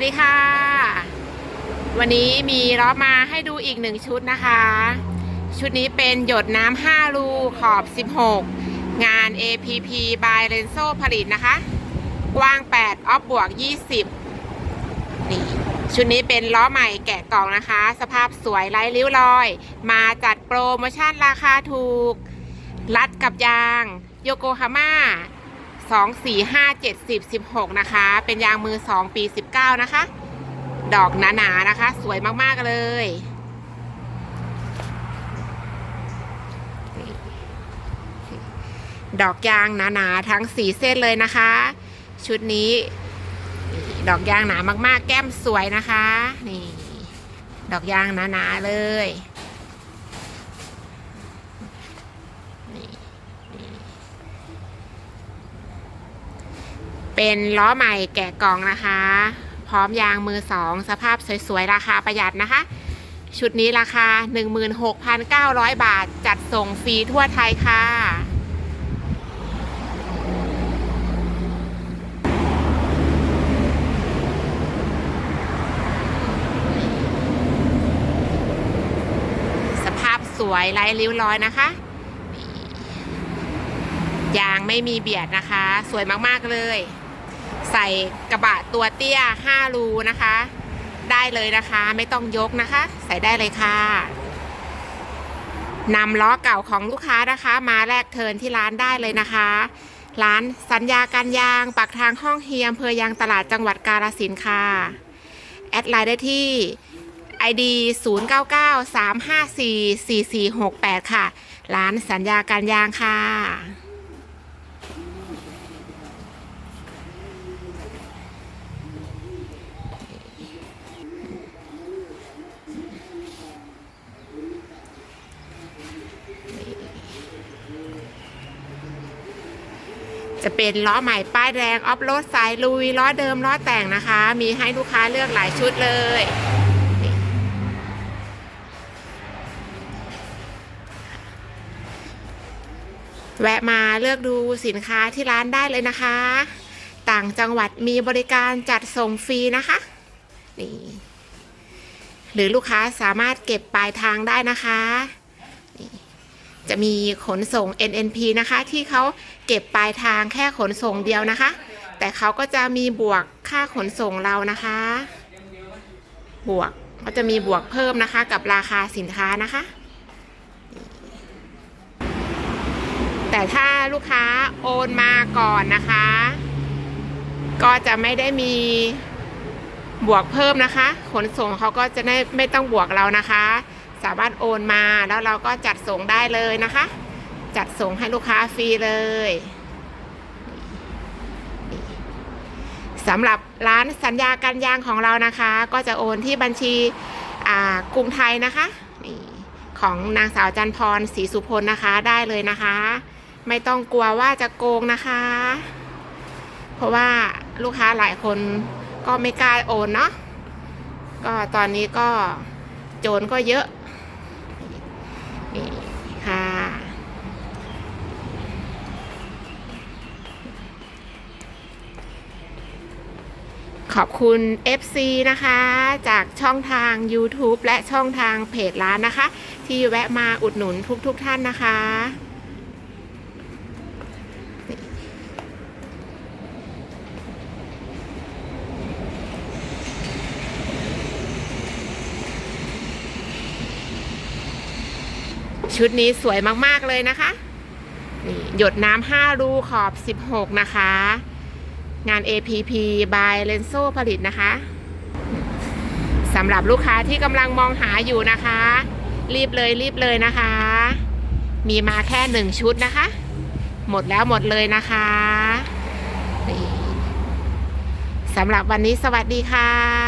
สดีค่ะ วันนี้มีล้อมาให้ดูอีกหนึ่งชุดนะคะ ชุดนี้เป็นหยดน้ำ5รูขอบ 16 งาน APP by Renzo ผลิตนะคะ กว้าง 8 ออฟบวก 20 นี่ชุดนี้เป็นล้อใหม่แกะกล่องนะคะ สภาพสวยไร้ริ้วรอย มาจัดโปรโมชั่นราคาถูก รัดกับยาง โยโกฮาม่า 2 4 5 7 10 16นะคะ เป็นยางมือ2ปี19นะคะ ดอกหนาๆนะคะ สวยมากๆเลย ดอกยางหนาๆ ทั้งสีเส้นเลยนะคะ ชุดนี้ ดอกยางหนามากๆ แก้มสวยนะคะ นี่ ดอกยางหนาๆเลย เป็นล้อใหม่แกะกล่องนะคะ พร้อมยางมือสอง สภาพสวยๆ ราคาประหยัดนะคะ ชุดนี้ราคา 16,900 บาทจัดส่งฟรีทั่วไทยค่ะสภาพสวยไร้ริ้วรอยนะคะ ยางไม่มีเบียดนะคะ สวยมาก ๆ เลย ใส่กระบะตัวเตี้ย 5 รูนะคะ ได้เลยนะคะ ไม่ต้องยกนะคะ ใส่ได้เลยค่ะนำล้อเก่าของลูกค้านะคะ มาแลกเทินที่ร้านได้เลยนะคะ ร้านสัญญาการยางปักทางห้องเฮียมเภอยางตลาดจังหวัดกาฬสินค่ะ แอดไลน์ได้ที่ ID 0993544468 ค่ะ ร้านสัญญาการยางค่ะ จะเป็นล้อใหม่ป้ายแดงออฟโรดสายลุยล้อเดิมล้อแต่งนะคะ มีให้ลูกค้าเลือกหลายชุดเลย แวะมาเลือกดูสินค้าที่ร้านได้เลยนะคะ ต่างจังหวัดมีบริการจัดส่งฟรีนะคะนี่หรือลูกค้าสามารถเก็บปลายทางได้นะคะ จะมีขนส่ง NNP นะคะ ที่เขาเก็บปลายทางแค่ขนส่งเดียวนะคะ แต่เขาก็จะมีบวกค่าขนส่งเรานะคะ บวกก็จะมีบวกเพิ่มนะคะกับราคาสินค้านะคะ แต่ถ้าลูกค้าโอนมาก่อนนะคะ ก็จะไม่ได้มีบวกเพิ่มนะคะ ขนส่งเขาก็จะได้ไม่ต้องบวกเรานะคะ สามารถโอนมาแล้วเราก็จัดส่งได้เลยนะคะ จัดส่งให้ลูกค้าฟรีเลยสำหรับร้านสัญญาการยางของเรานะคะ ก็จะโอนที่บัญชีกรุงไทยนะคะนี่ของนางสาวจันพรศรีสุพลนะคะได้เลยนะคะ ไม่ต้องกลัวว่าจะโกงนะคะ เพราะว่าลูกค้าหลายคนก็ไม่กล้าโอนเนาะก็ตอนนี้ก็โจรก็เยอะ นี่ค่ะ ข อบคุณ FC นะคะ จากช่องทาง YouTube และช่องทางเพจร้านนะคะ ที่แวะมาอุดหนุนทุกๆทท่านนะคะ ชุดนี้สวยมากๆเลยนะคะ นี่หยดน้ำ5รูขอบ 16 นะคะ งาน APP by Lenso ผลิตนะคะสำหรับลูกค้าที่กำลังมองหาอยู่นะคะ รีบเลยรีบเลยนะคะ มีมาแค่หนึ่งชุดนะคะ หมดแล้วหมดเลยนะคะสำหรับวันนี้สวัสดีค่ะ